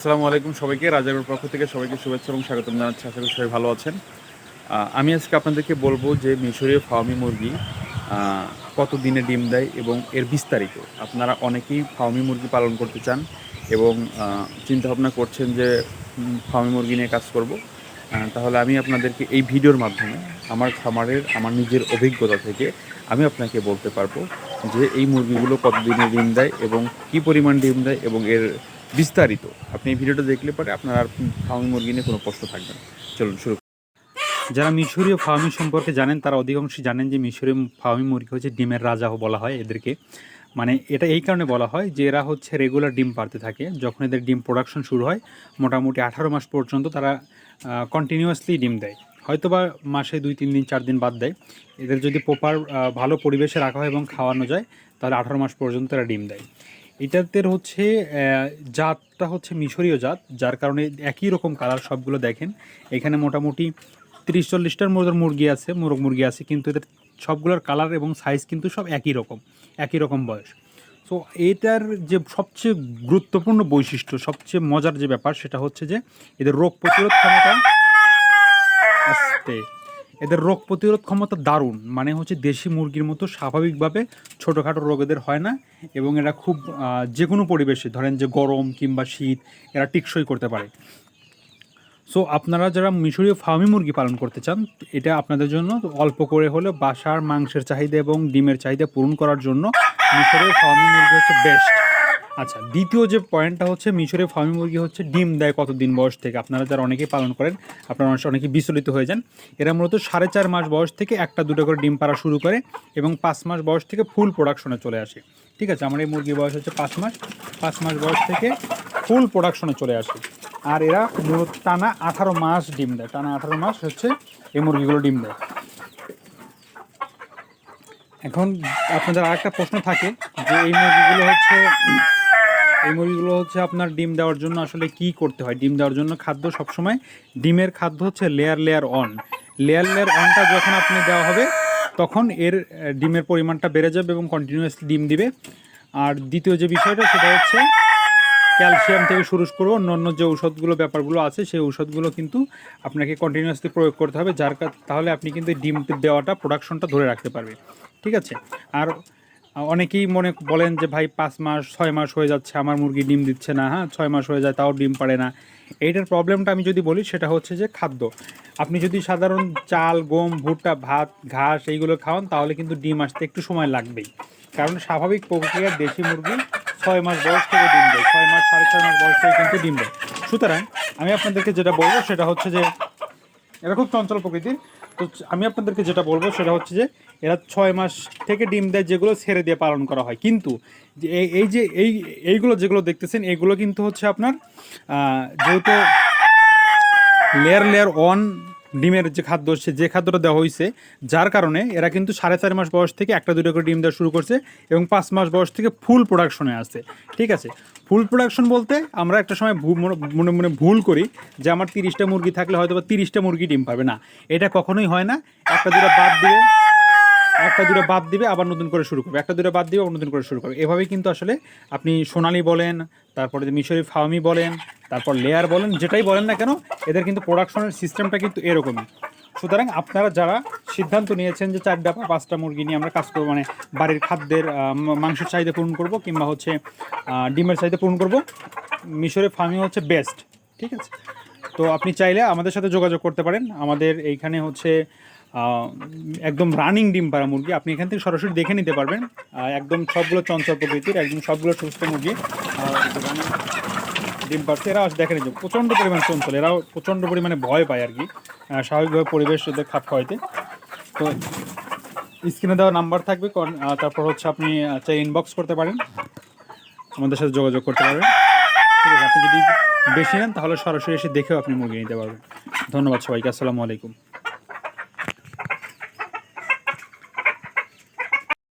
আসসালামু আলাইকুম সবাইকে রাজাগর পক্ষ থেকে সবাইকে শুভেচ্ছা এবং স্বাগতম জানাচ্ছি। আশা করি সবাই ভালো আছেন। আমি আজকে আপনাদেরকে বলব যে মিশরীয় ফার্মি মুরগি কত দিনে ডিম দেয় এবং এর বিস্তারিত। আপনারা অনেকেই ফার্মি মুরগি পালন করতে চান এবং চিন্তা ভাবনা করছেন যে ফার্মি মুরগি নিয়ে কাজ করব। তাহলে আমি আপনাদেরকে এই ভিডিওর মাধ্যমে আমার খামারের, আমার নিজের অভিজ্ঞতা থেকে আমি আপনাকে বলতে পারব যে এই মুরগিগুলো কত দিনে ডিম দেয় এবং কি পরিমাণ ডিম দেয় এবং এর বিস্তারিত। আপনি এই ভিডিওটা দেখলে পরে আপনার আর ফার্মি মুরগি নিয়ে কোনো প্রশ্ন থাকবে না। চলুন শুরু যারা মিশরীয় ফার্মি সম্পর্কে জানেন, তারা অধিকাংশই জানেন যে মিশরীয় ফার্মি মুরগি হচ্ছে ডিমের রাজা বলা হয় এদেরকে। মানে এটা এই কারণে বলা হয় যে এরা হচ্ছে রেগুলার ডিম পারতে থাকে। যখন এদের ডিম প্রোডাকশন শুরু হয়, মোটামুটি আঠারো মাস পর্যন্ত তারা কন্টিনিউয়াসলি ডিম দেয়। হয়তো বা মাসে দুই, তিন দিন, চার দিন বাদ দেয়। এদের যদি প্রপার ভালো পরিবেশে রাখা হয় এবং খাওয়ানো যায়, তাহলে আঠারো মাস পর্যন্ত এরা ডিম দেয়। এটাদের হচ্ছে জাতটা হচ্ছে মিশরীয় জাত, যার কারণে একই রকম কালার সবগুলো দেখেন। এখানে মোটামুটি তিরিশ চল্লিশটার মতো মুরগি আছে, মোরগ মুরগি আছে, কিন্তু এদের সবগুলোর কালার এবং সাইজ কিন্তু সব একই রকম একই রকম বয়স। তো এটার যে সবচেয়ে গুরুত্বপূর্ণ বৈশিষ্ট্য, সবচেয়ে মজার যে ব্যাপার, সেটা হচ্ছে যে এদের রোগ প্রতিরোধ ক্ষমতা আস্তে। এদের রোগ প্রতিরোধ ক্ষমতা দারুণ। মানে হচ্ছে দেশি মুরগির মতো স্বাভাবিকভাবে ছোটোখাটো রোগ এদের হয় না এবং এরা খুব যে কোনো পরিবেশে, ধরেন যে গরম কিংবা শীত, এরা টিকসই করতে পারে। সো আপনারা যারা মিশরীয় ফার্মি মুরগি পালন করতে চান, এটা আপনাদের জন্য অল্প করে হলে বাসার মাংসের চাহিদা এবং ডিমের চাহিদা পূরণ করার জন্য মিশরীয় ফার্মি মুরগি হচ্ছে বেস্ট আচ্ছা দ্বিতীয় যে পয়েন্টটা হচ্ছে মিশরীয় ফার্মি মুরগি হচ্ছে ডিম দেয় কতদিন বয়স থেকে? আপনারা যারা অনেকেই পালন করেন, আপনারা অনেক- বিচলিত হয়ে যান। এরা মূলত সাড়ে চার মাস বয়স থেকে একটা, দুটো করে ডিম পাড়া শুরু করে এবং পাঁচ মাস বয়স থেকে ফুল প্রোডাকশনে চলে আসে। ঠিক আছে, আমার এই মুরগির বয়স হচ্ছে পাঁচ মাস। পাঁচ মাস বয়স থেকে ফুল প্রোডাকশনে চলে আসে। আর এরা মূলত টানা আঠারো মাস ডিম দেয়। টানা আঠারো মাস হচ্ছে এই মুরগিগুলো ডিম দেয়। এখন আপনাদের আরেকটা প্রশ্ন থাকে যে এই মুরগিগুলো হচ্ছে এই মুরগিগুলো হচ্ছে আপনার ডিম দেওয়ার জন্য আসলে কি করতে হয়? ডিম দেওয়ার জন্য খাদ্য সবসময় ডিমের খাদ্য হচ্ছে layer layer on layer layer অনটা যখন আপনি দেওয়া হবে, তখন এর ডিমের পরিমাণটা বেড়ে যাবে এবং কন্টিনিউয়াসলি ডিম দিবে। আর দ্বিতীয় যে বিষয়টা, সেটা হচ্ছে ক্যালসিয়াম থেকে শুরু করে অন্য অন্য যে ঔষধগুলো, ব্যাপারগুলো আছে, সেই ঔষধগুলো কিন্তু আপনাকে কন্টিনিউয়াসলি প্রয়োগ করতে হবে। যার তাহলে আপনি কিন্তু ডিম দেওয়াটা প্রোডাকশনটা ধরে রাখতে পারবে ঠিক আছে? আর অনেকেই মনে বলেন যে, ভাই, পাঁচ মাস, ছয় মাস হয়ে যাচ্ছে, আমার মুরগি ডিম দিচ্ছে না। হ্যাঁ ছয় মাস হয়ে যায়, তাও ডিম পারে না। এইটার প্রবলেমটা আমি যদি বলি, সেটা হচ্ছে যে, খাদ্য। আপনি যদি সাধারণ চাল, গম, ভুট্টা, ভাত, ঘাস এইগুলো খাওয়ান, তাহলে কিন্তু ডিম আসতে একটু সময় লাগবেই। কারণ স্বাভাবিক প্রক্রিয়ার দেশি মুরগি ছয় মাস বয়স থেকে ডিম দেয়, ছয় মাস, সাড়ে ছয় মাস বয়স থেকে কিন্তু ডিম দেয়। সুতরাং, আমি আপনাদেরকে যেটা বলব, সেটা হচ্ছে যে এরা খুব চঞ্চল প্রকৃতির। তো আমি আপনাদেরকে যেটা বলব সেটা হচ্ছে যে, এরা ছয় মাস থেকে ডিম দেয় যেগুলো ছেড়ে দিয়ে পালন করা হয়। কিন্তু এই- যে এই, এইগুলো যেগুলো দেখতেছেন, এগুলো কিন্তু হচ্ছে আপনার যেহেতু লেয়ার লেয়ার অন ডিমের যে খাদ্য যে খাদ্যটা দেওয়া হয়েছে, যার কারণে এরা কিন্তু সাড়ে চার মাস বয়স থেকে একটা, দুটো করে ডিম দেওয়া শুরু করছে এবং পাঁচ মাস বয়স থেকে ফুল প্রোডাকশনে আসছে। ঠিক আছে? ফুল প্রোডাকশন বলতে আমরা একটা সময় মনে- মনে ভুল করি যে আমার তিরিশটা মুরগি থাকলে হয়তো বা তিরিশটা মুরগি ডিম পাবে। না, এটা কখনোই হয় না। একটা, দুটো বাদ দিবে একটা দুটো বাদ দিবে, আবার নতুন করে শুরু করবে। একটা দুটো বাদ দিবে, আবার নতুন করে শুরু করবে। এভাবেই কিন্তু আসলে আপনি সোনালি বলেন, তারপরে যে মিশরি ফার্মি বলেন, তারপর লেয়ার বলেন, যেটাই বলেন না কেন, এদের কিন্তু প্রোডাকশনের সিস্টেমটা কিন্তু এরকমই। সুতরাং আপনারা যারা সিদ্ধান্ত নিয়েছেন যে চারটা বা পাঁচটা মুরগি নিয়ে আমরা কাজ করব মানে বাড়ির খাদ্যের মাংসের চাহিদা পূরণ করব, কিংবা হচ্ছে ডিমের চাহিদা পূরণ করব, মিশরে ফার্মিং হচ্ছে বেস্ট ঠিক আছে? তো আপনি চাইলে আমাদের সাথে যোগাযোগ করতে পারেন। আমাদের এইখানে হচ্ছে একদম রানিং ডিম পাড়া মুরগি। আপনি এখান থেকে সরাসরি দেখে নিতে পারবেন। একদম সবগুলো চঞ্চল প্রকৃতির একদম সবগুলো সুস্থ মুরগি। ডিম পাড়ছে এরা দেখেন এই যে প্রচণ্ড পরিমাণ চঞ্চল, এরাও প্রচণ্ড পরিমাণে ভয় পায় আর কি। স্বাভাবিকভাবে পরিবেশ এদের খাপ খাওয়াইতে। তো স্ক্রিনে দেওয়া নাম্বার থাকবে তারপর হচ্ছে আপনি চাই ইনবক্স করতে পারেন। আমাদের সাথে যোগাযোগ করতে পারবেন। ঠিক আছে, আপনি যদি বেশি নেন, তাহলে সরাসরি এসে দেখেও আপনি মুরগি নিতে পারবেন। ধন্যবাদ সবাইকে, আসসালামু আলাইকুম।